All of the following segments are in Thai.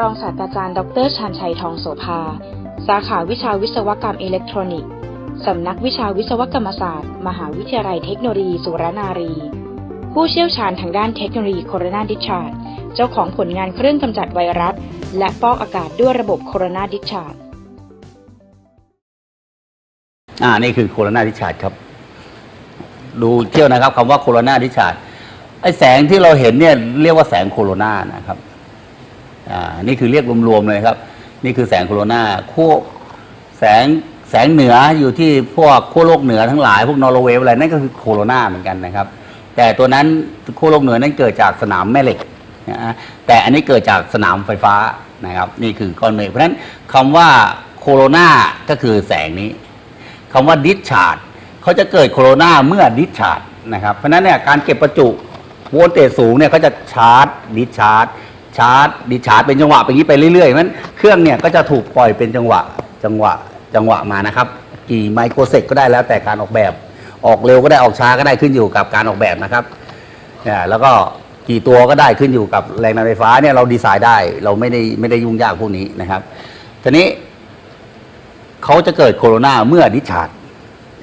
รองศาสตราจารย์ดอกเตอรชาญชัยทองโสภา สาขาวิชาวิศวกรรมอิเล็กทรอนิกส์ สำนักวิชาวิศวกรรมศาสตร์ มหาวิทยาลัยเทคโนโลยีสุรนารี ผู้เชี่ยวชาญทางด้านเทคโนโลยีโคโรนาดิชาร์ดเจ้าของผลงานเครื่องกำจัดไวรัส และฟอกอากาศด้วยระบบโคโรนาดิชาร์ดอ่า นี่คือโคโรนาดิชาร์ดครับ ดูเที่ยวนะครับคำว่าโคโรนาดิชาร์ดไอแสงที่เราเห็นเนี่ยเรียกว่าแสงโคโรนานะครับ นี่คือเรียกรวมๆเลยครับ นี่คือแสงโคโรนาขั้วแสงแสงเหนืออยู่ที่พวกขั้วโลกเหนือทั้งหลายพวกนอร์เวย์อะไรนั่นก็คือโคโรนาเหมือนกันนะครับ แต่ตัวนั้นขั้วโลกเหนือนั้นเกิดจากสนามแม่เหล็กนะฮะแต่อันนี้เกิดจากสนามไฟฟ้านะครับ นี่คือก้อนเมฆเพราะฉะนั้นคำว่าโคโรนาก็คือแสงนี้คำว่าดิชาร์ดเขาจะเกิดโคโรนาเมื่อดิชาร์ดนะครับเพราะฉะนั้นเนี่ยการเก็บประจุโวลเตจสูงเนี่ยเขาจะชาร์จดิชาร์จ ชาร์จดิชาร์จเป็นจังหวะไปอย่างนี้ไปเรื่อยๆเพราะฉะนั้นเครื่องเนี่ยก็จะถูกปล่อยเป็นจังหวะจังหวะจังหวะมานะครับ กี่ไมโครเซกก็ได้แล้วแต่การออกแบบ ออกเร็วก็ได้ออกช้าก็ได้ขึ้นอยู่กับการออกแบบนะครับเนี่ยแล้วก็กี่ตัวก็ได้ขึ้นอยู่กับแรงดันไฟฟ้าเนี่ยเราดีไซน์ได้เราไม่ได้ไม่ได้ยุ่งยากพวกนี้นะครับทีนี้เขาจะเกิดโคโรนาเมื่อดิชาร์ด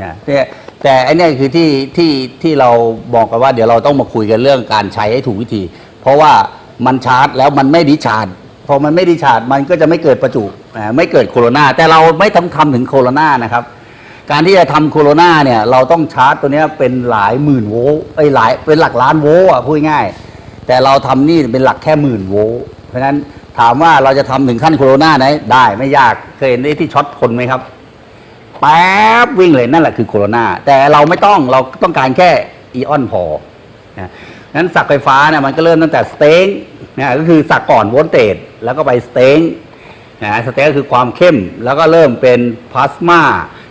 นะแต่แต่อันนี้คือที่ที่ที่เราบอกกันว่าเดี๋ยวเราต้องมาคุยกันเรื่องการใช้ให้ถูกวิธี เพราะว่า มันชาร์จแล้วมันไม่ดิชาร์ดพอมันไม่ดิชาร์ดมันก็จะไม่เกิดประจุไม่เกิดโคโรนาแต่เราไม่ทำทำถึงโคโรนานะครับ การที่จะทำโคโรนาเนี่ยเราต้องชาร์จตัวนี้เป็นหลายหมื่นโวลต์ไอ้หลายเป็นหลักล้านโวลต์อะพูดง่าย แต่เราทำนี่เป็นหลักแค่หมื่นโวลต์เพราะฉะนั้นถามว่าเราจะทำถึงขั้นโคโรนาไหนได้ไม่ยากเคยเห็นไอ้ที่ช็อตคนไหมครับแป๊บวิ่งเลยนั่นแหละคือโคโรนาแต่เราไม่ต้องเราต้องการแค่อีออนพอนะนั้นสักไฟฟ้าเนี่ยมันก็เริ่มตั้งแต่สเต็ง นะก็คือสักก่อนโวลเตจแล้วก็ไปสเต็งนะสเต็งก็คือความเข้ม แล้วก็เริ่มเป็นพลาสมา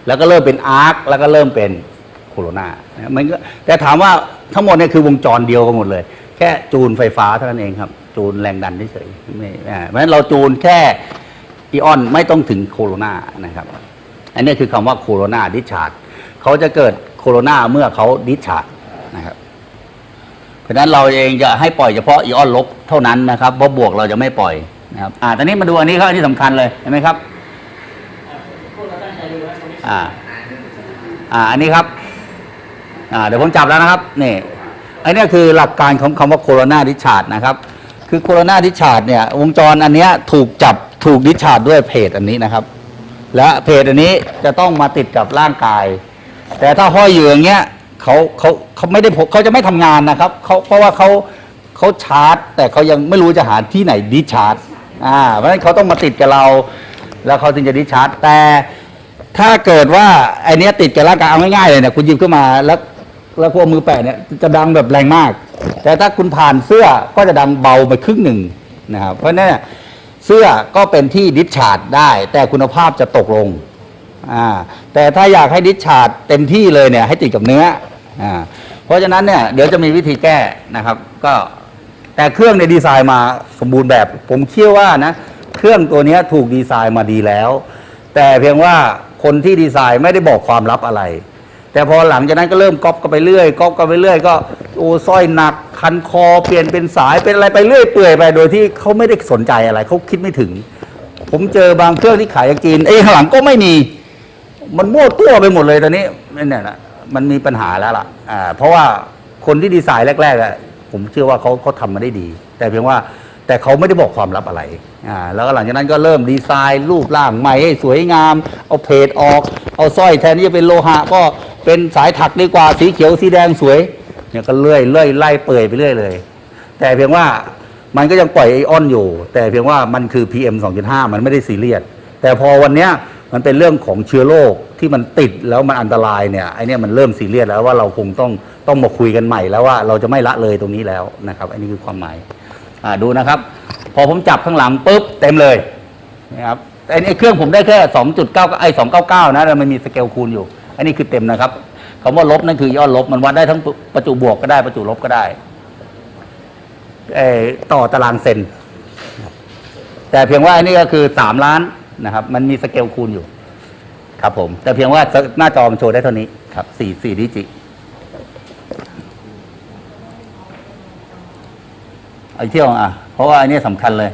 แล้วก็เริ่มเป็นอาร์คแล้วก็เริ่มเป็นโคโรนานะมันก็แต่ถามว่าทั้งหมดเนี่ยคือวงจรเดียวกันหมดเลย แค่จูนไฟฟ้าเท่านั้นเองครับ จูนแรงดันเฉยๆไม่เพราะฉะนั้นเราจูนแค่อีออนไม่ต้องถึงโคโรนานะครับ อันนี้คือคำว่าโคโรนาดิชาร์ดเขาจะเกิดโคโรนาเมื่อเขาดิชาร์ดนะครับ ราะฉะนั้นเราเองจะให้ปล่อยเฉพาะอีออนลบเท่านั้นนะครับเพราะบวกเราจะไม่ปล่อยนะครับอ่าตอนนี้มาดูอันนี้ครับอันนี้สำคัญเลยเห็นไหมครับอ่าอ่าอันนี้ครับอ่าเดี๋ยวผมจับแล้วนะครับนี่อันนี้คือหลักการของคำว่าโคโรนาดิชาร์ดนะครับ คือโคโรนาดิชาร์ดเนี่ยวงจรอันนี้ถูกจับถูกดิชาร์ดด้วยเพจอันนี้นะครับ และเพจอันนี้จะต้องมาติดกับร่างกาย แต่ถ้าห้อยอยู่อย่างเงี้ย เขาเขาเขาไม่ได้พกเขาจะไม่ทำงานนะครับเขาเพราะว่าเขาเขาชาร์จ แต่เขายังไม่รู้จะหาที่ไหนดิชาร์จอ่าเพราะฉะนั้นเขาต้องมาติดกับเรา แล้วเขาถึงจะดิชาร์จ แต่ถ้าเกิดว่าไอเนี้ยติดกับร่างกายเอาง่ายๆเลยเนี่ยคุณหยิบขึ้นมาแล้วแล้วพวกมือแปะเนี่ยจะดังแบบแรงมาก แต่ถ้าคุณผ่านเสื้อก็จะดังเบาไปครึ่งหนึ่งนะครับเพราะฉะนั้นเสื้อก็เป็นที่ดิชชาร์ดได้ แต่คุณภาพจะตกลง อ่าแต่ถ้าอยากให้ดิชาร์ดเต็มที่เลยเนี่ยให้ติดกับเนื้ออ่าเพราะฉะนั้นเนี่ยเดี๋ยวจะมีวิธีแก้นะครับ ก็แต่เครื่องในดีไซน์มาสมบูรณ์แบบ ผมเชื่อว่านะเครื่องตัวนี้ถูกดีไซน์มาดีแล้ว แต่เพียงว่าคนที่ดีไซน์ไม่ได้บอกความลับอะไร แต่พอหลังจากนั้นก็เริ่มก๊อปกันไปเรื่อยก๊อปกันไปเรื่อย ก็โอ้สร้อยหนัก คันคอเปลี่ยนเป็นสายเป็นอะไรไปเรื่อยเปื่อยไป โดยที่เขาไม่ได้สนใจอะไรเขาคิดไม่ถึง ผมเจอบางเครื่องที่ขายจีนเอ้ข้างหลังก็ไม่มี มันมั่วตัวไปหมดเลยตอนนี้เนี่ยนะมันมีปัญหาแล้วล่ะอ่าเพราะว่าคนที่ดีไซน์แรกๆอะผมเชื่อว่าเขาเขาทำมาได้ดี แต่เพียงว่าแต่เขาไม่ได้บอกความลับอะไรอ่าแล้วก็หลังจากนั้นก็เริ่มดีไซน์รูปร่างใหม่ให้สวยงาม เอาเพจออก เอาสร้อยแทนที่จะเป็นโลหะ ก็เป็นสายถักดีกว่าสีเขียวสีแดงสวยเนี่ยก็เลื่อยเลื่อยไล่เปื่อยไปเรื่อยเลย แต่เพียงว่ามันก็ยังปล่อยไอออนอยู่ แต่เพียงว่ามันคือ PM 2.5 มันไม่ได้ซีเรียสแต่พอวันเนี้ย มันเป็นเรื่องของเชื้อโรคที่มันติดแล้วมันอันตรายเนี่ยไอเนี่ยมันเริ่มซีเรียสแล้วว่าเราคงต้องต้องมาคุยกันใหม่แล้วว่าเราจะไม่ละเลยตรงนี้แล้วนะครับอันนี้คือความหมายอ่าดูนะครับ พอผมจับข้างหลังปุ๊บเต็มเลยนะครับไอไอเครื่องผมได้แค่2.9ไอ299นะแล้วมันมีสเกลคูณอยู่ อันนี้คือเต็มนะครับคำว่าลบนั่นคือยอดลบมันวัดได้ทั้งประจุบวกก็ได้ประจุลบก็ได้เอ่อต่อตารางเซนแต่เพียงว่าอันนี้ก็คือสามล้าน นะครับ มันมีสเกลคูณอยู่ ครับผม แต่เพียงว่าหน้าจอมันโชว์ได้เท่านี้ครับสี่สี่ดิจิเอเที่ยวอะ เพราะว่าอันนี้สำคัญเลย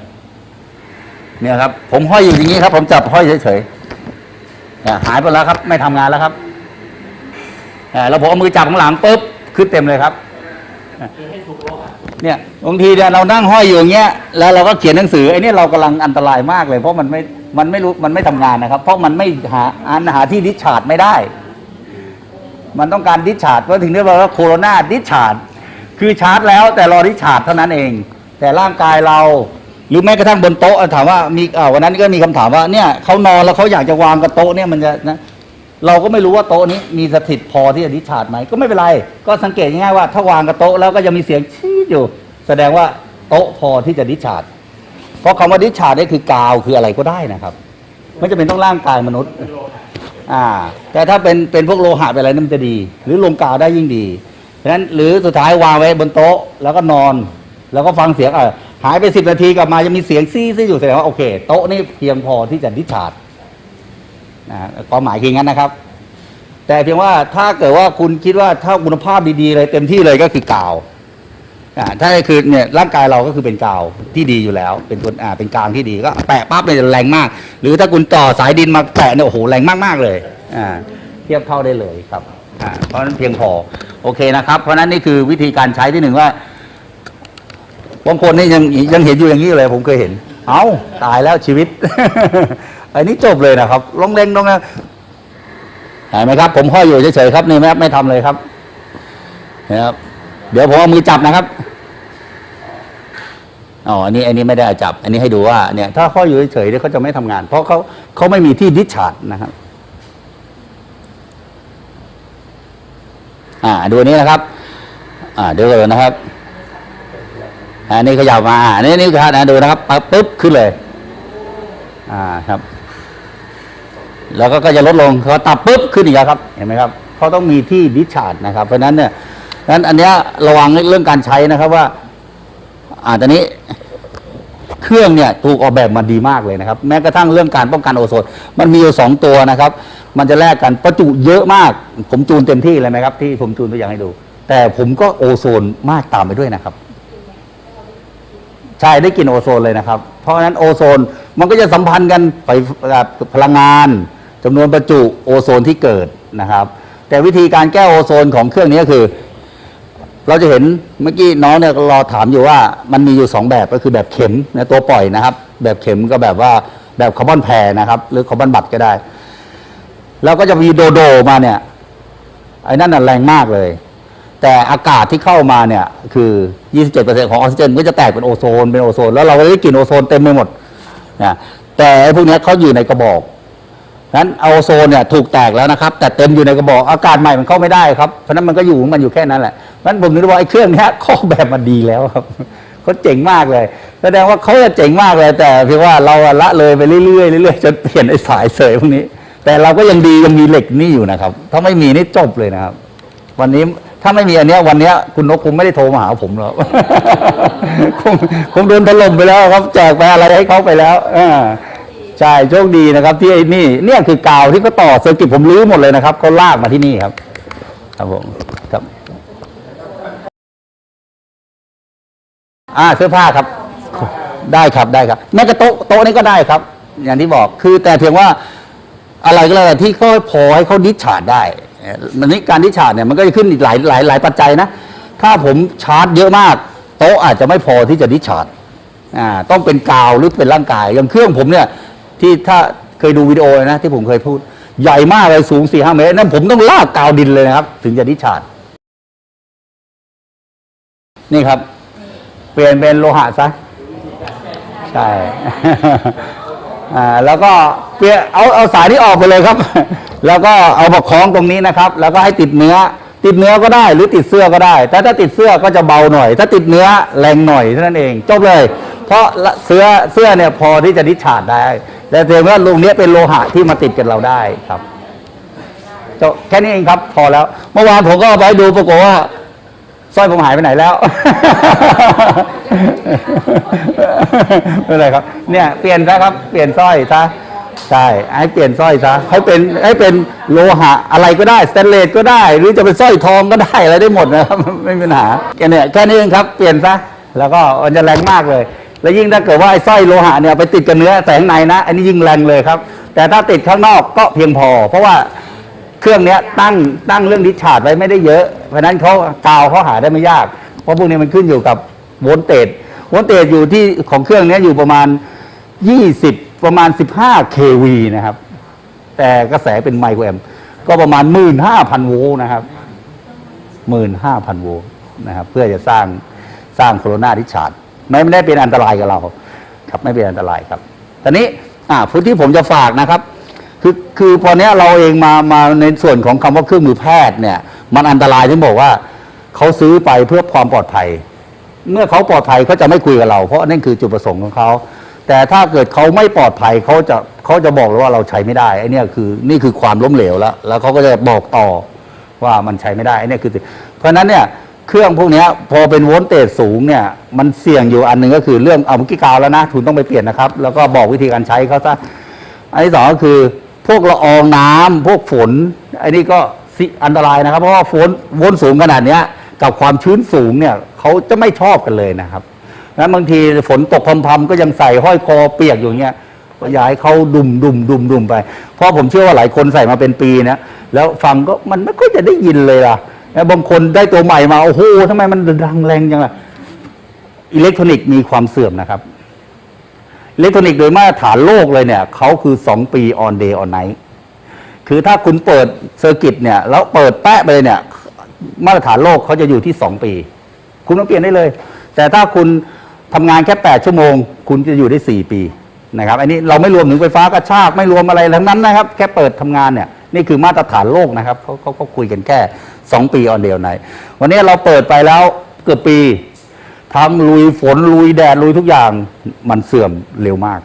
เนี่ยครับ ผมห้อยอยู่อย่างนี้ครับ ผมจับห้อยเฉยๆหายไปแล้วครับ ไม่ทำงานแล้วครับอ่าแล้วผมเอามือจับข้างหลังปุ๊บขึ้นเต็มเลยครับเนี่ยบางทีเนี่ยเรานั่งห้อยอยู่อย่างเงี้ยแล้วเราก็เขียนหนังสือไอ้เนี่ยเรากำลังอันตรายมากเลย เพราะมันไม่ มันไม่รู้มันไม่ทำงานนะครับ เพราะมันไม่หาอันหาที่ดิชาร์จไม่ได้ มันต้องการดิชาร์จเพราะถึงเรียกว่าโคโรนาดิชาร์จคือชาร์จแล้วแต่รอดิชาร์จเท่านั้นเอง แต่ร่างกายเราหรือแม้กระทั่งบนโต๊ะถามว่ามีวันนั้นก็มีคำถามว่าเนี่ยเขานอนแล้วเขาอยากจะวางกับโต๊ะเนี่ยมันจะนะเราก็ไม่รู้ว่าโต๊ะนี้มีสถิตพอที่จะดิชาร์จไหมก็ไม่เป็นไร ก็สังเกตง่ายๆว่าถ้าวางกับโต๊ะแล้วก็ยังมีเสียงชีดอยู่ แสดงว่าโต๊ะพอที่จะดิชาร์จ เพราะคำว่าดิชาร์จนี่คือกาวคืออะไรก็ได้นะครับ ไม่จำเป็นต้องร่างกายมนุษย์ อ่า แต่ถ้าเป็นเป็นพวกโลหะเป็นอะไรนั่นมันจะดี หรือลงกาวได้ยิ่งดีเพราะฉะนั้นหรือสุดท้ายวางไว้บนโต๊ะ แล้วก็นอน แล้วก็ฟังเสียงเออหายไปสิบนาทีกลับมาจะมีเสียงซี่ซี่อยู่แสดงว่าโอเค โต๊ะนี่เพียงพอที่จะดิชาร์จนะความหมายคืองั้นนะครับ แต่เพียงว่าถ้าเกิดว่าคุณคิดว่าถ้าคุณภาพดีๆเลยเต็มที่เลยก็คือกาว อ่าถ้าคือเนี่ยร่างกายเราก็คือเป็นกาวที่ดีอยู่แล้ว เป็นคนอ่าเป็นกลางที่ดีก็แปะปั๊บเนี่ยแรงมาก หรือถ้าคุณต่อสายดินมาแปะเนี่ยโอ้โหแรงมากๆเลยอ่าเทียบเท่าได้เลยครับอ่าเพราะฉะนั้นเพียงพอโอเคนะครับ เพราะฉะนั้นนี่คือวิธีการใช้ที่หนึ่งว่าบางคนนี่ยังยังเห็นอยู่อย่างนี้เลยผมเคยเห็น เอาตายแล้วชีวิต อันนี้จบเลยนะครับลงเล่งลงนะเห็นไหมครับ ผมห้อยอยู่เฉยๆครับนี่แม่ไม่ทำเลยครับนะครับ เดี๋ยวผมเอามือจับนะครับ อ๋ออันนี้อันนี้ไม่ได้จับ อันนี้ให้ดูว่าเนี่ยถ้าห้ออยู่เฉยๆเนี่ยเขาจะไม่ทำงาน เพราะเขาเขาไม่มีที่ดิชชาร์จนะครับอ่าดูนี้นะครับ อ่าเดี๋ยวเลยนะครับอันนี้ขยับมาอันนี้นี่ครับนะดูนะครับปั๊บปุ๊บขึ้นเลย อ่าครับ แล้วก็ก็จะลดลงเขาตับปุ๊บขึ้นอีกแล้วครับ เห็นไหมครับเขาต้องมีที่ดิชาร์จนะครับ เพราะฉะนั้นเนี่ยนั้นอันเนี้ยระวังเรื่องการใช้นะครับว่า อ่าตอนนี้เครื่องเนี่ยถูกออกแบบมาดีมากเลยนะครับ แม้กระทั่งเรื่องการป้องกันโอโซนมันมีอยู่สองตัวนะครับ มันจะแลกกันประจุเยอะมาก ผมจูนเต็มที่เลยนะครับ ที่ผมจูนตัวอย่างให้ดู แต่ผมก็โอโซนมากตามไปด้วยนะครับใช่ได้กลินโอโซนเลยนะครับ เพราะฉะนั้นโอโซนมันก็จะสัมพันธ์กันไปกับพลังงานจำนวนประจุโอโซนที่เกิดนะครับ แต่วิธีการแก้โอโซนของเครื่องนี้ก็คือ เราจะเห็นเมื่อกี้น้องเนี่ยรอถามอยู่ว่ามันมีอยู่สองแบบก็คือแบบเข็มนะตัวปล่อยนะครับ แบบเข็มก็แบบว่าแบบคาร์บอนแพรนะครับ หรือคาร์บอนบัตก็ได้ แล้วก็จะมีโดโดมาเนี่ยไอ้นั่นน่ะแรงมากเลย แต่อากาศที่เข้ามาเนี่ยคือ 27%ของออกซิเจนก็จะแตกเป็นโอโซนเป็นโอโซน แล้วเราก็ได้กลิ่นโอโซนเต็มไปหมดนะแต่พวกนี้เขาอยู่ในกระบอก นั้นโอโซนเนี่ยถูกแตกแล้วนะครับ แต่เต็มอยู่ในกระบอกอากาศใหม่มันเข้าไม่ได้ครับเพราะนั้นมันก็อยู่ของมันอยู่แค่นั้นแหละเพราะนั้นผมนึกว่าไอ้เครื่องนี้ข้อแบบมันดีแล้วครับเขาเจ๋งมากเลยแสดงว่าเขาจะเจ๋งมากเลย แต่เพียงว่าเราละเลยไปเรื่อยๆเรื่อยๆจนเปลี่ยนไอ้สายเสยพวกนี้ แต่เราก็ยังดียังมีเหล็กนี่อยู่นะครับ ถ้าไม่มีนี่จบเลยนะครับ วันนี้ถ้าไม่มีอันเนี้ยวันเนี้ยคุณนกคงไม่ได้โทรมาหาผมหรอกคงคงโดนถล่มไปแล้วครับแจกไปอะไรให้เขาไปแล้วอ่า ใช่โชคดีนะครับ ที่ไอ้นี่เนี่ยคือกาวที่เขาต่อเซอร์กิตผมรื้อหมดเลยนะครับเขาลากมาที่นี่ครับ ครับผมครับ อ่าเสื้อผ้าครับ ได้ครับได้ครับแม้กระโต๊ะโต๊ะนี้ก็ได้ครับ อย่างที่บอกคือแต่เพียงว่าอะไรก็แล้วแต่ที่เขาพอให้เขาดิชาร์จได้เอ่อมันนี่การดิชาร์จเนี่ยมันก็จะขึ้นหลายหลายหลายปัจจัยนะ ถ้าผมชาร์จเยอะมาก โต๊ะอาจจะไม่พอที่จะดิชาร์จอ่าต้องเป็นกาวหรือเป็นร่างกายอย่างเครื่องผมเนี่ย ที่ถ้าเคยดูวิดีโอนะที่ผมเคยพูด ใหญ่มากเลยสูงสี่ห้าเมตรนั่นผมต้องลากกาวดินเลยนะครับ ถึงจะดิชาร์จนี่ครับ เปลี่ยนเป็นโลหะซะใช่อ่าแล้วก็เปลี่ยนเอาเอาสายนี้ออกไปเลยครับ แล้วก็เอามาคล้องตรงนี้นะครับ แล้วก็ให้ติดเนื้อ ติดเนื้อก็ได้ หรือติดเสื้อก็ได้แต่ถ้าติดเสื้อก็จะเบาหน่อย ถ้าติดเนื้อแรงหน่อยเท่านั้นเอง จบเลย เพราะเสื้อเสื้อเนี่ยพอที่จะดิชาร์จได้ แต่เพียงว่าตรงนี้ยเป็นโลหะที่มาติดกับเราได้ครับจบแค่นี้เองครับ พอแล้ว เมื่อวานผมก็ไปดูปรากฏว่าสร้อยผมหายไปไหนแล้วไม่เป็นไรครับ เนี่ยเปลี่ยนซะครับ เปลี่ยนสร้อยซะใช่ให้เปลี่ยนสร้อยซะให้เป็นให้เป็นโลหะอะไรก็ได้สแตนเลสก็ได้ หรือจะเป็นสร้อยทองก็ได้อะไรได้หมดนะครับไม่มีปัญหาแค่นี้แค่นี้เองครับ เปลี่ยนซะแล้วก็มันจะแรงมากเลย แล้วยิ่งถ้าเกิดว่าไอ้สร้อยโลหะเนี่ยไปติดกับเนื้อแสงในนะ อันนี้ยิ่งแรงเลยครับ แต่ถ้าติดข้างนอกก็เพียงพอ เพราะว่าเครื่องเนี้ยตั้งตั้งเรื่องดิชาร์จไว้ไม่ได้เยอะ เพราะนั้นเขากาวเขาหาได้ไม่ยาก เพราะพวกนี้มันขึ้นอยู่กับโวลเตจโวลเตจอยู่ที่ของเครื่องเนี้ยอยู่ประมาณ 20 ประมาณ 15 kV นะครับ แต่กระแสเป็นไมโครแอมป์ก็ประมาณ 15,000 โวลต์นะครับ 15,000 โวลต์นะครับ เพื่อจะสร้างสร้างโคโรนาดิชาร์ด ไม่ไม่ได้เป็นอันตรายกับเรา ครับไม่เป็นอันตรายครับตอนนี้อ่าพื้นที่ผมจะฝากนะครับ คือคือพอเนี้ยเราเองมามาในส่วนของคำว่าเครื่องมือแพทย์เนี่ย มันอันตรายที่บอกว่าเขาซื้อไปเพื่อความปลอดภัย เมื่อเขาปลอดภัยเขาจะไม่คุยกับเรา เพราะนั่นคือจุดประสงค์ของเขาแต่ถ้าเกิดเขาไม่ปลอดภัยเขาจะเขาจะบอกเลยว่าเราใช้ไม่ได้ไอ้เนี่ยคือนี่คือความล้มเหลวแล้ว แล้วเขาก็จะบอกต่อว่ามันใช้ไม่ได้ไอ้เนี่ยคือ เพราะฉะนั้นเนี่ย เครื่องพวกนี้พอเป็นโวลต์เตจสูงเนี่ย มันเสี่ยงอยู่อันหนึ่งก็คือเรื่องเอาเมื่อกี้กาวแล้วนะทุนต้องไปเปลี่ยนนะครับ แล้วก็บอกวิธีการใช้เขาซะอันที่สองก็คือพวกละอองน้ำพวกฝนอันนี้ก็อันตรายนะครับ เพราะว่าฝนวนสูงขนาดเนี้ย กับความชื้นสูงเนี่ยเขาจะไม่ชอบกันเลยนะครับนั้นบางทีฝนตกพรำๆก็ยังใส่ห้อยคอเปียกอยู่เงี้ยก็อยากให้เขาดุมดุมดุมดุมไป เพราะผมเชื่อว่าหลายคนใส่มาเป็นปีนะแล้วฟังก็มันไม่ค่อยจะได้ยินเลยล่ะ บางคนได้ตัวใหม่มาโอ้โหทำไมมันดังแรงจังล่ะอิเล็กทรอนิกส์มีความเสื่อมนะครับ อิเล็กทรอนิกส์โดยมาตรฐานโลกเลยเนี่ยเขาคือ2ปี on day on night คือถ้าคุณเปิดเซอร์กิตเนี่ย แล้วเปิดแปะไปเลยเนี่ย มาตรฐานโลกเขาจะอยู่ที่2ปี คุณมาเปลี่ยนได้เลย แต่ถ้าคุณทำงานแค่8ชั่วโมง คุณจะอยู่ได้4ปีนะครับ อันนี้เราไม่รวมถึงไฟฟ้ากระชากไม่รวมอะไรทั้งนั้นนะครับ แค่เปิดทำงานเนี่ยนี่คือมาตรฐานโลกนะครับเขาเขาเขาคุยกันแค่ 2 ปี on day on night วันนี้เราเปิดไปแล้วเกือบปีทำลุยฝนลุยแดดลุยทุกอย่างมันเสื่อมเร็วมาก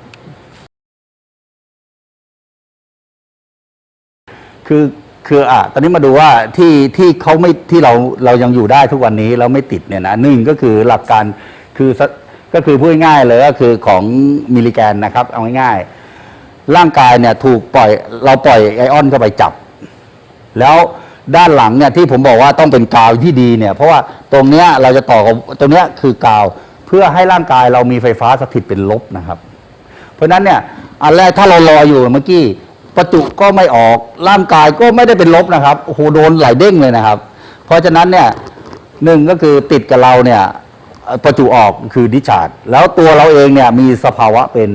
คือคืออะตอนนี้มาดูว่าที่ที่เขาไม่ที่เราเรายังอยู่ได้ทุกวันนี้เราไม่ติดเนี่ยนะหนึ่งก็คือหลักการคือก็คือพูดง่ายเลยก็คือของมิลลิแกนนะครับ เอาง่ายๆร่างกายเนี่ยถูกปล่อยเราปล่อยไอออนเข้าไปจับ แล้ว ด้านหลังเนี่ยที่ผมบอกว่าต้องเป็นกาวที่ดีเนี่ยเพราะว่าตรงเนี้ยเราจะต่อกับตรงเนี้ยคือกาว เพื่อให้ร่างกายเรามีไฟฟ้าสถิตเป็นลบนะครับ เพราะฉะนั้นเนี่ยอันแรกถ้าเรารออยู่เมื่อกี้ประจุก็ไม่ออกร่างกายก็ไม่ได้เป็นลบนะครับโอ้โหโดนไหลเด้งเลยนะครับ เพราะฉะนั้นเนี่ยหนึ่งก็คือติดกับเราเนี่ยประจุออกคือดิชาร์ดแล้วตัวเราเองเนี่ยมีสภาวะเป็น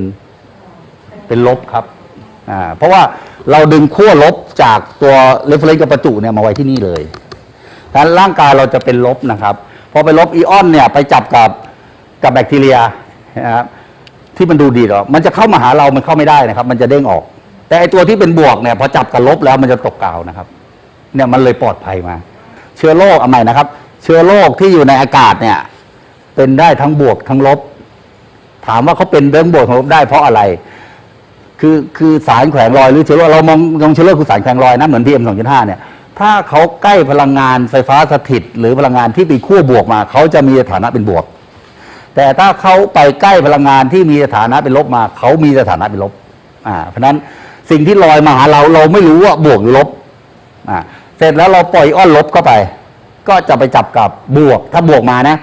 เป็นลบครับ อ่าเพราะว่าเราดึงขั้วลบจากตัวเรฟเฟรนกับประจุเนี่ยมาไว้ที่นี่เลยดังนั้นร่างกายเราจะเป็นลบนะครับ พอไปลบอีออนเนี่ยไปจับกับกับแบคทีเรียนะครับที่มันดูดีหรอมันจะเข้ามาหาเรา มันเข้าไม่ได้นะครับ มันจะเด้งออก แต่ไอตัวที่เป็นบวกเนี่ยพอจับกับลบแล้วมันจะตกกาวนะครับ เนี่ยมันเลยปลอดภัยมา เชื้อโรคเอาใหม่นะครับ เชื้อโรคที่อยู่ในอากาศเนี่ย เป็นได้ทั้งบวกทั้งลบ ถามว่าเขาเป็นทั้งบวกทั้งลบได้เพราะอะไร คือคือสารแขวนรอยหรือเชื้อโรคเรามองมองเชื้อโรคคือสารแขวนรอยนะเหมือนพีเอ็มสองจุดห้าเนี่ยถ้าเขาใกล้พลังงานไฟฟ้าสถิต หรือพลังงานที่เป็นขั้วบวกมา เขาจะมีฐานะเป็นบวก แต่ถ้าเขาไปใกล้พลังงานที่มีสถานะเป็นลบมา เขามีสถานะเป็นลบอ่าเพราะฉะนั้นสิ่งที่ลอยมาหาเราเราไม่รู้ว่าบวกหรือลบอ่าเสร็จแล้วเราปล่อยอ้อนลบเข้าไป ก็จะไปจับกับบวก ถ้าบวกมานะ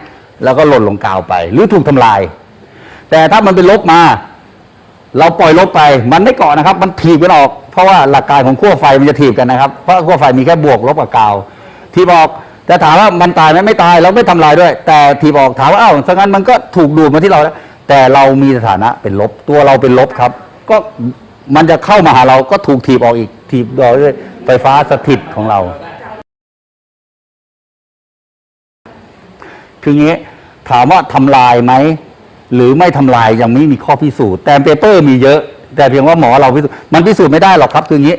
แล้วก็หล่นลงกาวไป หรือถูกทำลาย แต่ถ้ามันเป็นลบมา เราปล่อยลบไปมันไม่เกาะนะครับ มันถีบกันออก เพราะว่าหลักการของขั้วไฟมันจะถีบกันนะครับ เพราะขั้วไฟมีแค่บวกลบกับกาวที่บอกแต่ถามว่ามันตายไหมไม่ตายเราไม่ทำลายด้วย แต่ที่บอกถามว่าอ้าวงั้นมันก็ถูกดูดมาที่เราแล้วแต่เรามีสถานะเป็นลบตัวเราเป็นลบครับ ก็มันจะเข้ามาหาเราก็ถูกถีบออกอีกถีบโดยไฟฟ้าสถิตของเรา คืองี้ถามว่าทำลายไหม หรือไม่ทำลายยังไม่มีข้อพิสูจน์แต่เปเปอร์มีเยอะ แต่เพียงว่าหมอเราพิสูจน์มันพิสูจน์ไม่ได้หรอกครับคืองี้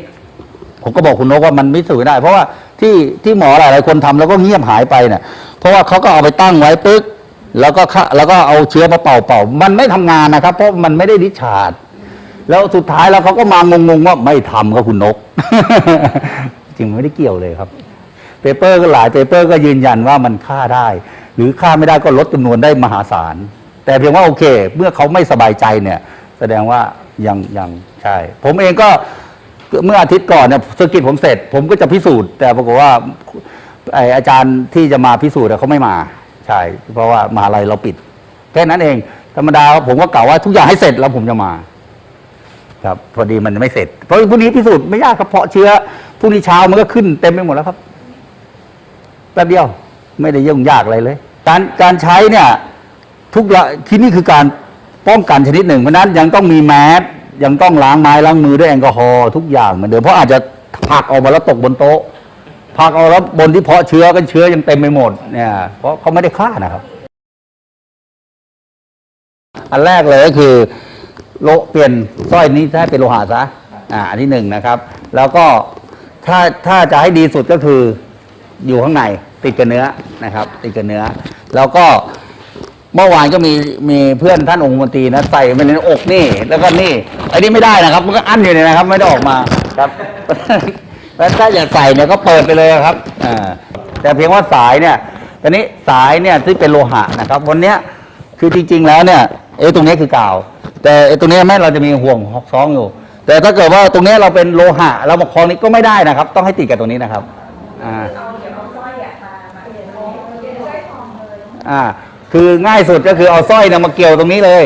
ผมก็บอกคุณนกว่ามันพิสูจน์ไม่ได้ เพราะว่าที่ที่หมอหลายๆคนทำแล้วก็เงียบหายไปเนี่ยเพราะว่าเขาก็เอาไปตั้งไว้ปึ๊กแล้วก็ฆ่าแล้วก็เอาเชื้อมาเป่าเป่า มันไม่ทำงานนะครับ เพราะมันไม่ได้ดิชาร์ดแล้วสุดท้ายแล้วเขาก็มางงๆว่าไม่ทำครับคุณนก จริงไม่ได้เกี่ยวเลยครับเปเปอร์ก็หลายเปเปอร์ก็ยืนยันว่ามันฆ่าได้ หรือฆ่าไม่ได้ก็ลดจำนวนได้มหาศาล แต่เพียงว่าโอเค เมื่อเขาไม่สบายใจเนี่ย แสดงว่ายังยังใช่ ผมเองก็เมื่ออาทิตย์ก่อนเนี่ยสกิจผมเสร็จ ผมก็จะพิสูจน์ แต่ปรากฏว่าไออาจารย์ที่จะมาพิสูจน์เขาไม่มาใช่ เพราะว่ามหาลัยเราปิด แค่นั้นเอง ธรรมดาผมก็กล่าวว่าทุกอย่างให้เสร็จแล้วผมจะมา ครับพอดีมันไม่เสร็จ เพราะพรุ่งนี้พิสูจน์ไม่ยากครับเพาะเชื้อพรุ่งนี้เช้ามันก็ขึ้นเต็มไปหมดแล้วครับแป๊บเดียว ไม่ได้ยุ่งยากอะไรเลย การการใช้เนี่ย ทุกละที่นี่คือการป้องกันชนิดหนึ่ง เพราะนั้นยังต้องมีแมสยังต้องล้างไม้ล้างมือด้วยแอลกอฮอล์ทุกอย่างเหมือนเดิมเพราะอาจจะผักออกมาแล้วตกบนโต๊ะผักออกแล้วบนที่เพาะเชื้อกันเชื้อยังเต็มไปหมดเนี่ยเพราะเขาไม่ได้ฆ่านะครับ อันแรกเลยก็คือโลเปลี่ยนสร้อยนี้ให้เป็นโลหะซะอ่าอันที่หนึ่งนะครับ แล้วก็ถ้าถ้าจะให้ดีสุดก็คืออยู่ข้างในติดกับเนื้อนะครับ ติดกับเนื้อ แล้วก็ เมื่อวานก็มีมีเพื่อนท่านองค์มนตรีนะใส่ไปในอกนี่ แล้วก็นี่อันนี้ไม่ได้นะครับ มันก็อั้นอยู่เนี่ยนะครับ ไม่ได้ออกมาครับแล้วถ้าอยากใส่เนี่ยก็เปิดไปเลยครับอ่าแต่เพียงว่าสายเนี่ยตอนนี้สายเนี่ยที่เป็นโลหะนะครับ วันเนี้ยคือจริง ๆ แล้วเนี่ยเอ้ตรงนี้คือกาว แต่ไอ้ตรงนี้แม่เราจะมีห่วงฮอกซ้องอยู่ แต่ถ้าเกิดว่าตรงนี้เราเป็นโลหะเรามาคล้องนี้ก็ไม่ได้นะครับ ต้องให้ติดกับตรงนี้นะครับอ่าอ่า คือง่ายสุดก็คือเอาสร้อยเนี่ยมาเกี่ยวตรงนี้เลย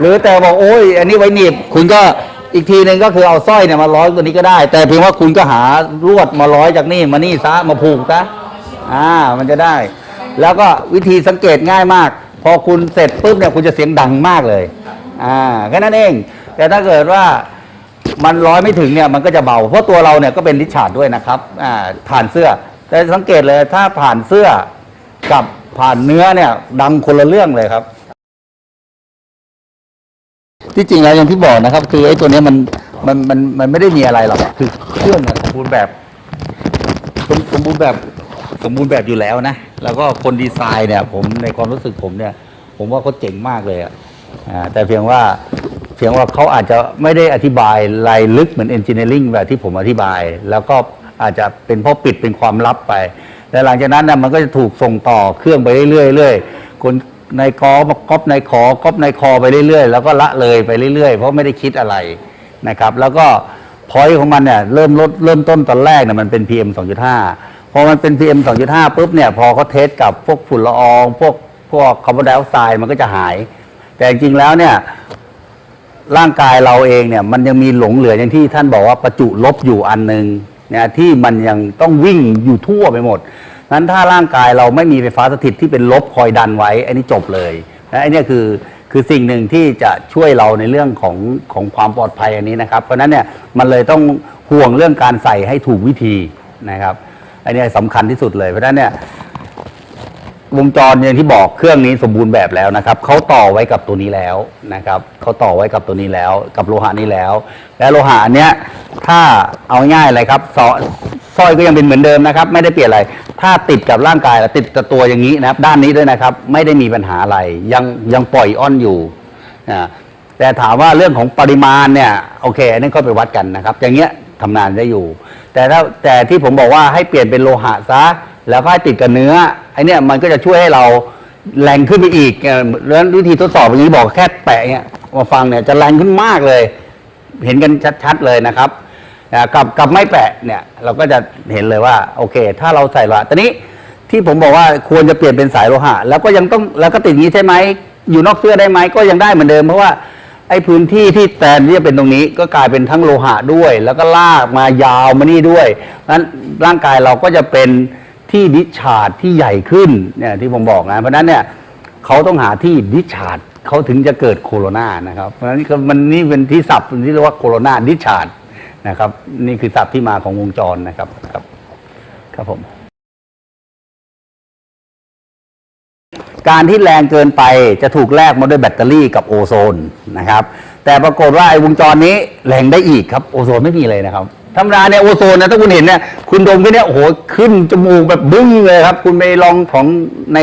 หรือแต่บอกโอ้ย อันนี้ไว้หนีบคุณก็อีกทีหนึ่งก็คือเอาสร้อยเนี่ยมาร้อยตัวนี้ก็ได้ แต่เพียงว่าคุณก็หาลวดมาร้อยจากนี่มานี่ซะมาผูกซะอ่ามันจะได้ แล้วก็วิธีสังเกตง่ายมาก พอคุณเสร็จปุ๊บเนี่ยคุณจะเสียงดังมากเลยอ่าแค่นั้นเอง แต่ถ้าเกิดว่ามันร้อยไม่ถึงเนี่ยมันก็จะเบา เพราะตัวเราเนี่ยก็เป็นริชาร์ดด้วยนะครับอ่าผ่านเสื้อแต่สังเกตเลยถ้าผ่านเสื้อกับ ผ่านเนื้อเนี่ย ดังคนละเรื่องเลยครับ ที่จริงแล้วอย่างที่บอกนะครับ คือไอ้ตัวเนี้ยมันมันมันมันไม่ได้มีอะไรหรอกคือเครื่องสมบูรณ์แบบสมสมบูรณ์แบบสมบูรณ์แบบอยู่แล้วนะ แล้วก็คนดีไซน์เนี่ย ผมในความรู้สึกผมเนี่ย ผมว่าเขาเจ๋งมากเลยอะอ่าแต่เพียงว่าเพียงว่าเขาอาจจะไม่ได้อธิบายรายลึกเหมือนเอนจิเนียริงแบบที่ผมอธิบาย แล้วก็อาจจะเป็นเพราะปิดเป็นความลับไป แต่หลังจากนั้นนะมันก็จะถูกส่งต่อเครื่องไปเรื่อยๆเรื่อยคนในกอมาก๊อปในขอก๊อปในคอไปเรื่อยๆ แล้วก็ละเลยไปเรื่อยๆ เพราะไม่ได้คิดอะไรนะครับ แล้วก็พอยของมันเนี่ยเริ่มลดเริ่มต้นตอนแรกเนี่ยมันเป็น PM 2.5 พอมันเป็น PM 2.5ปุ๊บเนี่ยพอเขาเทสกับพวกฝุ่นละอองพวกพวกคาร์บอนไดออกไซด์มันก็จะหาย แต่จริงๆแล้วเนี่ยร่างกายเราเองเนี่ยมันยังมีหลงเหลืออย่างที่ท่านบอกว่าประจุลบอยู่อันหนึ่ง นี่ยที่มันยังต้องวิ่งอยู่ทั่วไปหมดนั้นถ้าร่างกายเราไม่มีไฟฟ้าสถิตที่เป็นลบคอยดันไว้อันนี้จบเลยนะไอ้เนี่คือคือสิ่งหนึ่งที่จะช่วยเราในเรื่องของของความปลอดภัยอันนี้นะครับ เพราะนั้นเนี่ยมันเลยต้องห่วงเรื่องการใส่ให้ถูกวิธีนะครับอันนี้สำคัญที่สุดเลยเพราะนั้นเนี่ย วงจรอย่างที่บอกเครื่องนี้สมบูรณ์แบบแล้วนะครับเขาต่อไว้กับตัวนี้แล้วนะครับเขาต่อไว้กับตัวนี้แล้ว กับโลหะนี้แล้ว และโลหะอันเนี้ยถ้าเอาง่ายเลยครับสอสร้อยก็ยังเป็นเหมือนเดิมนะครับ ไม่ได้เปลี่ยนอะไร ถ้าติดกับร่างกายแล้วติดกับตัวอย่างนี้นะครับ ด้านนี้ด้วยนะครับ ไม่ได้มีปัญหาอะไร ยังยังปล่อยอ้อนอยู่นะแต่ถามว่าเรื่องของปริมาณเนี่ยโอเคอันนี้ก็ไปวัดกันนะครับ อย่างเงี้ยทำงานได้อยู่ แต่ถ้าแต่ที่ผมบอกว่าให้เปลี่ยนเป็นโลหะซะ แล้วก็ให้ติดกับเนื้อไอเนี่ยมันก็จะช่วยให้เราแรงขึ้นไปอีกเอ่อแล้ววิธีทดสอบอย่างนี้บอกแค่แปะเนี่ยมาฟังเนี่ยจะแรงขึ้นมากเลย เห็นกันชัดๆเลยนะครับอ่ากับกับไม่แปะเนี่ยเราก็จะเห็นเลยว่าโอเค ถ้าเราใส่ละตอนนี้ที่ผมบอกว่าควรจะเปลี่ยนเป็นสายโลหะ แล้วก็ยังต้องแล้วก็ติดอย่างนี้ใช่ไหมอยู่นอกเสื้อได้ไหมก็ยังได้เหมือนเดิมเพราะว่าไอ้พื้นที่ที่แทนที่จะเป็นตรงนี้ก็กลายเป็นทั้งโลหะด้วย แล้วก็ลากมายาวมานี่ด้วยนั้นร่างกายเราก็จะเป็น ที่ดิชาร์ดที่ใหญ่ขึ้นเนี่ยที่ผมบอกนะเพราะนั้นเนี่ยเขาต้องหาที่ดิชาร์ดเขาถึงจะเกิดโคโรนานะครับเพราะฉะนั้นมันนี่เป็นที่ศัพท์ที่เรียกว่าโคโรนาดิชาร์ดนะครับนี่คือศัพท์ที่มาของวงจรนะครับครับครับผม การที่แรงเกินไปจะถูกแลกมาด้วยแบตเตอรี่กับโอโซนนะครับ แต่ปรากฏว่าไอ้วงจรนี้แรงได้อีกครับโอโซนไม่มีเลยนะครับ ธรรมดาเนี่ยโอโซนนะถ้าคุณเห็นเนี่ยคุณดมขึ้นเนี่ยโอ้โหขึ้นจมูกแบบบึ้งเลยครับ คุณไปลองของใน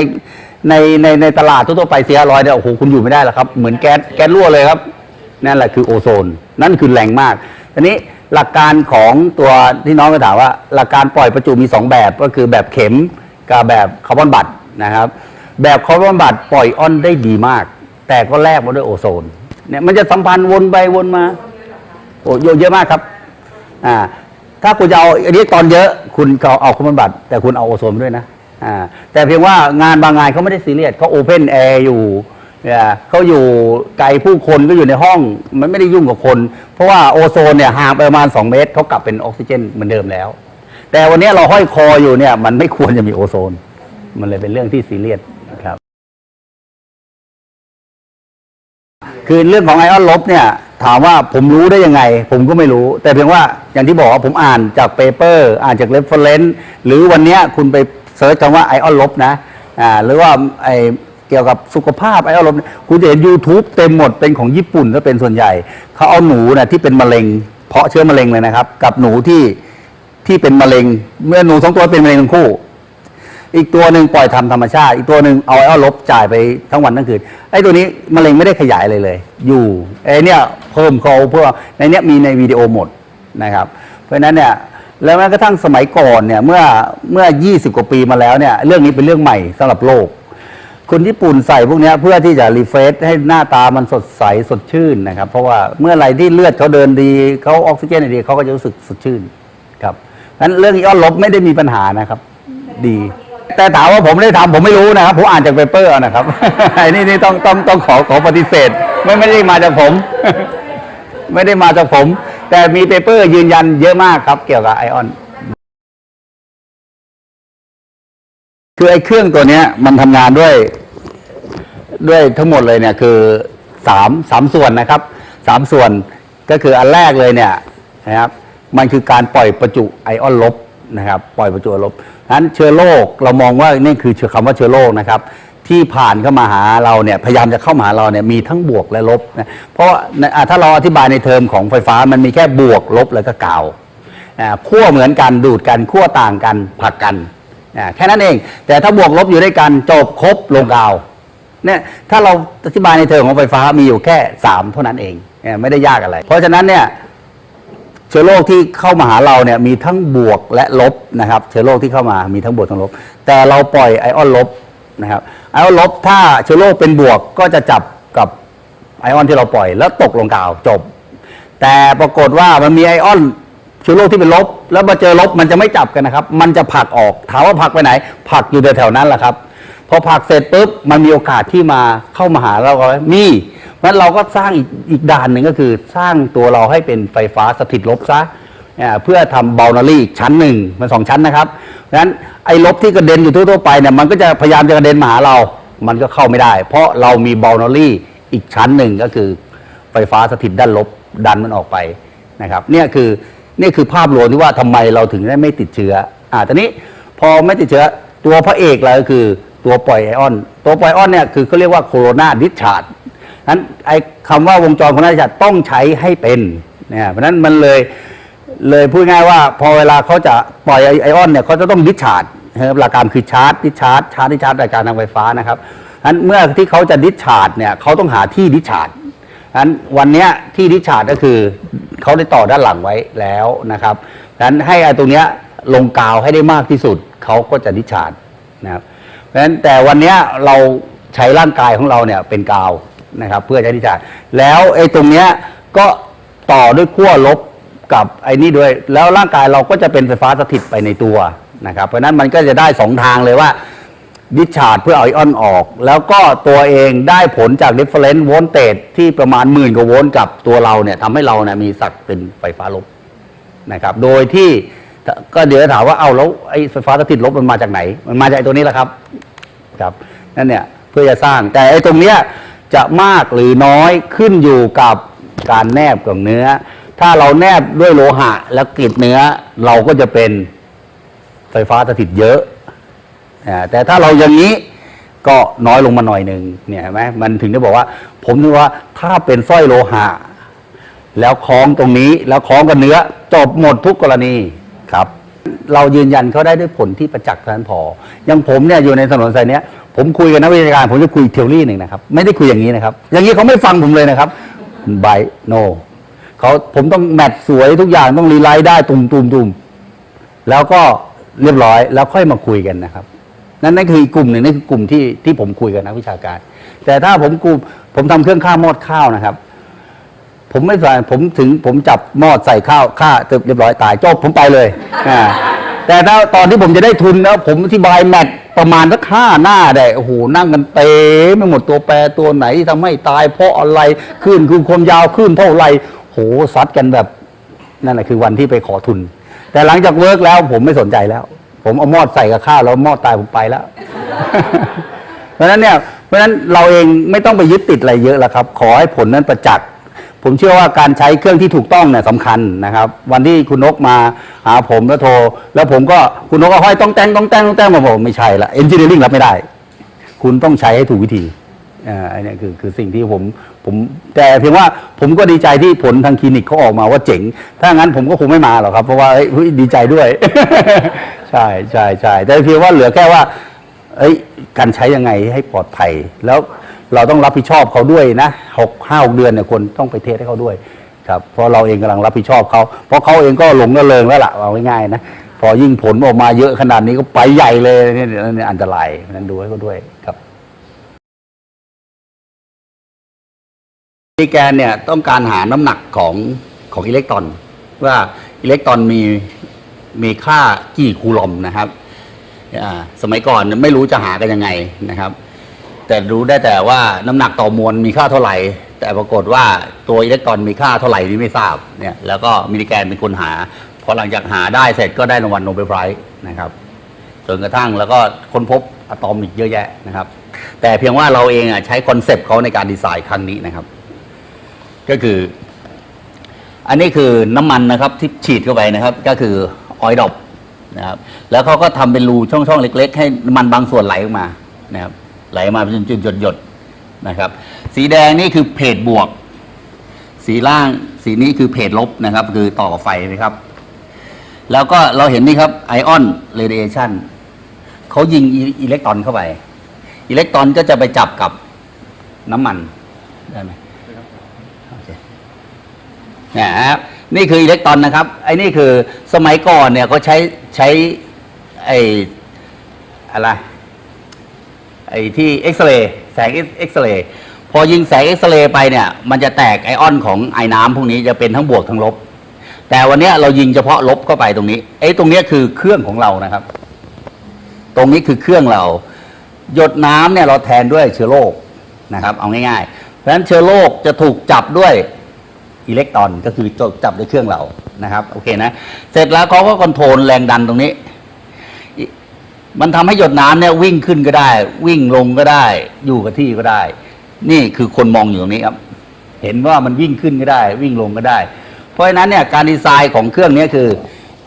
ในในในตลาดทั่วๆไปเสียร้อยเนี่ยโอ้โหคุณอยู่ไม่ได้หรอกครับ เหมือนแก๊สแก๊สรั่วเลยครับ นั่นแหละคือโอโซน นั่นคือแรงมากทีนี้หลักการของตัวที่น้องก็ถามว่า หลักการปล่อยประจุมีสองแบบก็คือแบบเข็มกับแบบคาร์บอนบัตนะครับ แบบคาร์บอนบัตปล่อยออนได้ดีมาก แต่ก็แลกมาด้วยโอโซนเนี่ยมันจะสัมพันธ์วนไปวนมาโอ้เยอะเยอะมากครับ อ่าถ้าคุณจะเอาอันนี้ตอนเยอะ คุณก็เอาคาร์บอนบัตแต่คุณเอาโอโซนด้วยนะอ่าแต่เพียงว่างานบางงานเขาไม่ได้ซีเรียสเขาโอเพนแอร์อยู่เนี่ยเขาอยู่ไกลผู้คนก็อยู่ในห้อง มันไม่ได้ยุ่งกับคน เพราะว่าโอโซนเนี่ยห่างประมาณ 2 เมตรเขากลับเป็นออกซิเจนเหมือนเดิมแล้ว แต่วันนี้เราห้อยคออยู่เนี่ย มันไม่ควรจะมีโอโซน มันเลยเป็นเรื่องที่ซีเรียสนะครับ คือเรื่องของไอออนลบเนี่ย ถามว่าผมรู้ได้ยังไง ผมก็ไม่รู้ แต่เพียงว่าอย่างที่บอกว่าผมอ่านจากเปเปอร์อ่านจากเรฟเฟรนซ์หรือวันนี้คุณไปเซิร์ชคำว่าไอออนลบนะอ่าหรือว่าไอเกี่ยวกับสุขภาพไอออนลบคุณจะเห็น YouTube เต็มหมดเป็นของญี่ปุ่นถ้าเป็นส่วนใหญ่ เขาเอาหนูนะที่เป็นมะเร็ง เพาะเชื้อมะเร็งเลยนะครับ กับหนูที่ที่เป็นมะเร็ง เมื่อหนูสองตัวเป็นมะเร็งทั้งคู่ อีกตัวหนึ่งปล่อยทำธรรมชาติ อีกตัวหนึ่งเอาไอ้เอาลบจ่ายไปทั้งวันทั้งคืนไอ้ตัวนี้มะเร็งไม่ได้ขยายเลยเลย อยู่ไอ้เนี่ยเพิ่มเขาเพื่อในเนี้ยมีในวิดีโอหมดนะครับ เพราะฉะนั้นเนี่ยแล้วแม้กระทั่งสมัยก่อนเนี่ยเมื่อเมื่อ 20 กว่าปีมาแล้วเนี่ยเรื่องนี้เป็นเรื่องใหม่สำหรับโลก คนญี่ปุ่นใส่พวกเนี้ยเพื่อที่จะรีเฟรชให้หน้าตามันสดใสสดชื่นนะครับ เพราะว่าเมื่อไหรที่เลือดเขาเดินดีเขาออกซิเจนดีเขาก็จะรู้สึกสดชื่นครับนั้นเรื่องย้อนลบไม่ได้มีปัญหานะครับ ดี แแต่ถามว่าผมได้ทำผมไม่รู้นะครับผมอ่านจากเปเปอร์นะครับไอ้นี่นี่ต้องต้องต้องขอขอปฏิเสธ ไม่ไม่ได้มาจากผม ไม่ได้มาจากผม แต่มีเปเปอร์ยืนยันเยอะมากครับ เกี่ยวกับไอออนคือไอ้เครื่องตัวเนี้ย มันทำงานด้วย ด้วยทั้งหมดเลยเนี่ยคือสามสามส่วนนะครับสามส่วนก็คืออันแรกเลยเนี่ยนะครับ มันคือการปล่อยประจุไอออนลบนะครับ ปล่อยประจุลบ นั้นเชื้อโรคเรามองว่านี่คือคำว่าเชื้อโรคนะครับ ที่ผ่านเข้ามาหาเราเนี่ยพยายามจะเข้ามาหาเราเนี่ยมีทั้งบวกและลบนะเพราะในอะถ้าเราอธิบายในเทอมของไฟฟ้ามันมีแค่บวกลบแล้วก็กาวอ่าขั้วเหมือนกันดูดกันขั้วต่างกันผลักกันแค่นั้นเอง แต่ถ้าบวกลบอยู่ด้วยกันจบครบลงกาวเนี่ยถ้าเราอธิบายในเทอมของไฟฟ้ามีอยู่แค่สามเท่านั้นเองไม่ได้ยากอะไร เพราะฉะนั้นเนี่ย เชื้อโรคที่เข้ามาหาเราเนี่ยมีทั้งบวกและลบนะครับ เชื้อโรคที่เข้ามามีทั้งบวกทั้งลบ แต่เราปล่อยไอออนลบนะครับไอออนลบถ้าเชื้อโรคเป็นบวกก็จะจับกับไอออนที่เราปล่อย แล้วตกลงกาวจบ แต่ปรากฏว่ามันมีไอออนเชื้อโรคที่เป็นลบ แล้วมาเจอลบมันจะไม่จับกันนะครับ มันจะผลักออกถามว่าผลักไปไหนผลักอยู่แถวๆนั้นแหละครับพอผลักเสร็จปุ๊บมันมีโอกาสที่มาเข้ามาหาเราก็มี นั้นเราก็สร้างอีกอีกด่านหนึ่งก็คือสร้างตัวเราให้เป็นไฟฟ้าสถิตลบซะอ่าเพื่อทำบลนารีอีกชั้นหนึ่งมันสองชั้นนะครับเพราะฉะนั้นไอ้ลบที่กระเด็นอยู่ทั่วๆไปเนี่ยมันก็จะพยายามจะกระเด็นมาหาเรา มันก็เข้าไม่ได้ เพราะเรามีบลนารีอีกชั้นหนึ่งก็คือไฟฟ้าสถิตด้านลบดันมันออกไปนะครับเนี่ยคือนี่คือภาพรวมที่ว่าทำไมเราถึงได้ไม่ติดเชื้ออ่าตอนนี้พอไม่ติดเชื้อตัวพระเอกเลยก็คือตัวปล่อยไอออน ตัวปล่อยไอออนเนี่ยคือเขาเรียกว่าโคโรนาดิชาร์ด นั้นไอ้คำว่าวงจรโคโรนาดิชาร์ดต้องใช้ให้เป็นเนี่ยเพราะนั้นมันเลยเลยพูดง่ายว่า พอเวลาเขาจะปล่อยไอออนเนี่ยเขาจะต้องดิชาร์ดนะครับหลักการคือชาร์จดิชาร์จชาร์จดิชาร์จรายการทางไฟฟ้านะครับนั้นเมื่อที่เขาจะดิชาร์จเนี่ยเขาต้องหาที่ดิชาร์จนั้นวันนี้ที่ดิชาร์ดก็คือเขาได้ต่อด้านหลังไว้แล้วนะครับนั้นให้ไอ้ตรงเนี้ยลงกาวให้ได้มากที่สุดเขาก็จะดิชาร์ดนะครับเพราะฉะนั้นแต่วันนี้เราใช้ร่างกายของเราเนี่ยเป็นกาว นะครับ เพื่อจะดิชาร์ดแล้วไอ้ตรงเนี้ยก็ต่อด้วยขั้วลบกับไอ้นี่ด้วย แล้วร่างกายเราก็จะเป็นไฟฟ้าสถิตไปในตัวนะครับเพราะฉะนั้นมันก็จะได้สองทางเลยว่าดิชาร์ดเพื่อเอาไอออนออก แล้วก็ตัวเองได้ผลจาก difference voltage ที่ประมาณหมื่นกว่าโวลต์กับตัวเราเนี่ยทำให้เราเนี่ยมีสักเป็นไฟฟ้าลบนะครับ โดยที่ก็เดี๋ยวจะถามว่าเอาแล้วไอ้ไฟฟ้าสถิตลบมันมาจากไหน มันมาจากไอตัวนี้แหละครับครับนั่นเนี่ยเพื่อจะสร้างแต่ไอ้ตรงเนี้ย จะมากหรือน้อยขึ้นอยู่กับการแนบกับเนื้อ ถ้าเราแนบด้วยโลหะแล้วกรีดเนื้อเราก็จะเป็นไฟฟ้าสถิตเยอะอ่าแต่ถ้าเราอย่างนี้ก็น้อยลงมาหน่อยหนึ่งเนี่ยเห็นไหมมันถึงได้บอกว่า ผมนึกว่าถ้าเป็นสร้อยโลหะ แล้วคล้องตรงนี้แล้วคล้องกับเนื้อจบหมดทุกกรณีครับ เรายืนยันเขาได้ด้วยผลที่ประจักษ์เท่านั้นพออย่างผมเนี่ยอยู่ในถนนสายเนี้ย ผมคุยกับนักวิชาการ ผมจะคุยเทอรี่หนึ่งนะครับ ไม่ได้คุยอย่างนี้นะครับ อย่างนี้เขาไม่ฟังผมเลยนะครับบายโนเขาผมต้องแมทสวยทุกอย่างต้องรีไลท์ได้ตุ่มตุ่มตุ่มแล้วก็เรียบร้อยแล้วค่อยมาคุยกันนะครับ นั่นนั่นคือกลุ่มหนึ่งนั่นคือกลุ่มที่ที่ผมคุยกับนักวิชาการ แต่ถ้าผมกลุ่มผมทำเครื่องข้าวมอดข้าวนะครับ ผมไม่ใส่ผมถึงผมจับม้อใส่ข้าวข้าเรียบร้อยตายจบผมไปเลยอ่าแต่ถ้าตอนที่ผมจะได้ทุนแล้วผมอธิบายแมท ประมาณสักห้าหน้าได้โอ้โหนั่งกันเต็มไม่หมดตัวแปรตัวไหนทำให้ตายเพราะอะไรขึ้นคือความยาวขึ้นเท่าไหร่โหซัดกันแบบนั่นแหละคือวันที่ไปขอทุน แต่หลังจากเวิร์กแล้วผมไม่สนใจแล้ว ผมเอามอดใส่กับข้าวแล้วมอดตายผมไปแล้ว เพราะฉะนั้นเนี่ยเพราะฉะนั้นเราเองไม่ต้องไปยึดติดอะไรเยอะแล้วครับ ขอให้ผลนั้นประจักษ์ ผมเชื่อว่าการใช้เครื่องที่ถูกต้องเนี่ยสำคัญนะครับ วันที่คุณนกมาหาผมแล้วโทร แล้วผมก็คุณนกก็ห้อยต้องแต่งต้องแต่งต้องแต่งมาบอกไม่ใช่ละเอนจิเนียริ่งรับไม่ได้ คุณต้องใช้ให้ถูกวิธีอ่าอันนี้คือคือสิ่งที่ผมผมแต่เพียงว่าผมก็ดีใจที่ผลทางคลินิกเขาออกมาว่าเจ๋ง ถ้างั้นผมก็คงไม่มาหรอกครับ เพราะว่าเอ้ยเฮ้ยดีใจด้วย ใช่ใช่ใช่แต่เพียงว่าเหลือแค่ว่าเอ้ยการใช้ยังไงให้ปลอดภัยแล้ว เราต้องรับผิดชอบเขาด้วยนะหกห้าหกเดือนเนี่ยคนต้องไปเทสให้เขาด้วยครับเพราะเราเองกำลังรับผิดชอบเขาเพราะเขาเองก็หลงระเริงแล้วล่ะเอาง่ายๆนะพอยิ่งผลออกมาเยอะขนาดนี้ก็ไปใหญ่เลยเนี่ยอันตรายนั้นดูให้เขาด้วยครับมีแกนเนี่ยต้องการหาน้ำหนักของของอิเล็กตรอน ว่าอิเล็กตรอนมีมีค่ากี่คูลอมนะครับสมัยก่อนไม่รู้จะหากันยังไงนะครับ แต่รู้ได้แต่ว่าน้ำหนักต่อมวลมีค่าเท่าไหร่ แต่ปรากฏว่าตัวอิเล็กตรอนมีค่าเท่าไหร่นี่ไม่ทราบเนี่ยแล้วก็มิลลิแกนเป็นคนหาพอหลังจากหาได้เสร็จก็ได้รางวัลโนเบลไพรส์นะครับจนกระทั่งแล้วก็ค้นพบอะตอมอีกเยอะแยะนะครับ แต่เพียงว่าเราเองอะใช้คอนเซปต์เขาในการดีไซน์ครั้งนี้นะครับ ก็คือ อันนี้คือน้ำมันนะครับที่ฉีดเข้าไปนะครับ ก็คือออยล์ดอปนะครับแล้วเขาก็ทำเป็นรูช่องๆเล็ก ๆ ให้น้ำมันบางส่วนไหลออกมานะครับ ไหลมาเป็นจุดๆหยดๆนะครับ สีแดงนี่คือเพจบวก สีล่างสีนี้คือเพจลบนะครับ คือต่อไฟนะครับ แล้วก็เราเห็นนี่ครับไอออนเรดิเอชันเขายิงอิเล็กตรอนเข้าไป อิเล็กตรอนก็จะไปจับกับน้ำมันได้ไหมเนี่ยครับนี่คืออิเล็กตรอนนะครับไอ้นี่คือสมัยก่อนเนี่ยเขาใช้ใช้ไอ้อะไร ไอ้ที่เอ็กซเรย์แสงเอ็กซเรย์พอยิงแสงเอ็กซเรย์ไปเนี่ย มันจะแตกไอออนของไอ้น้ำพวกนี้จะเป็นทั้งบวกทั้งลบ แต่วันเนี้ยเรายิงเฉพาะลบเข้าไปตรงนี้ไอ้ตรงเนี้ยคือเครื่องของเรานะครับ ตรงนี้คือเครื่องเรา หยดน้ำเนี่ยเราแทนด้วยเชื้อโรคนะครับ เอาง่ายๆ เพราะฉะนั้นเชื้อโรคจะถูกจับด้วยอิเล็กตรอนก็คือจับด้วยเครื่องเรานะครับโอเคนะเสร็จแล้วเขาก็คอนโทรลแรงดันตรงนี้ มันทำให้หยดน้ำเนี่ยวิ่งขึ้นก็ได้ วิ่งลงก็ได้ อยู่กับที่ก็ได้ นี่คือคนมองอยู่ตรงนี้ครับ เห็นว่ามันวิ่งขึ้นก็ได้ วิ่งลงก็ได้ เพราะฉะนั้นเนี่ยการดีไซน์ของเครื่องนี้คือ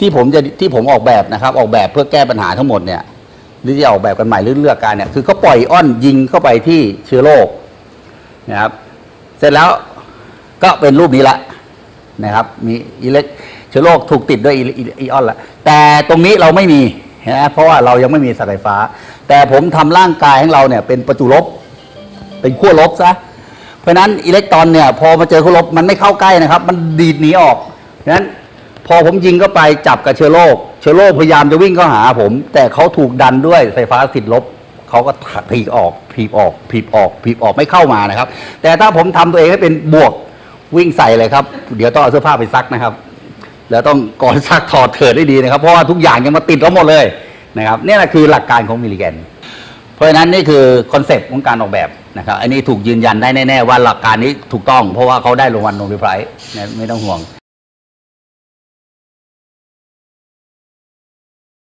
ที่ผมจะที่ผมออกแบบนะครับ ออกแบบเพื่อแก้ปัญหาทั้งหมดเนี่ยหรือจะออกแบบกันใหม่หรือเลือกการเนี่ยคือเขาปล่อยอ้อนยิงเข้าไปที่เชื้อโรคนะครับ เสร็จแล้วก็เป็นรูปนี้ละนะครับ มีอิเล็กเชื้อโรคถูกติดด้วยอิอิอิออนละแต่ตรงนี้เราไม่มี นะเพราะว่าเรายังไม่มีสายไฟฟ้า แต่ผมทำร่างกายของเราเนี่ยเป็นประจุลบ เป็นขั้วลบซะเพราะฉะนั้นอิเล็กตรอนเนี่ยพอมาเจอขั้วลบมันไม่เข้าใกล้นะครับ มันดีดหนีออกเพราะนั้นพอผมยิงเข้าไปจับกับเชื้อโรคเชื้อโรคพยายามจะวิ่งเข้าหาผม แต่เขาถูกดันด้วยไฟฟ้าติดลบเขาก็ถีบออกถีบออกถีบออกถีบออกไม่เข้ามานะครับ แต่ถ้าผมทำตัวเองให้เป็นบวกวิ่งใส่เลยครับ เดี๋ยวต้องเอาเสื้อผ้าไปซักนะครับ แล้วต้องก่อนซักถอดเถิดได้ดีนะครับ เพราะว่าทุกอย่างยังมาติดเราหมดเลยนะครับนี่แหละคือหลักการของมิลลิแกน เพราะฉะนั้นนี่คือคอนเซปต์ของการออกแบบนะครับ อันนี้ถูกยืนยันได้แน่ ๆ ว่าหลักการนี้ถูกต้อง เพราะว่าเขาได้รางวัลโนเบลไพรส์ไม่ต้องห่วง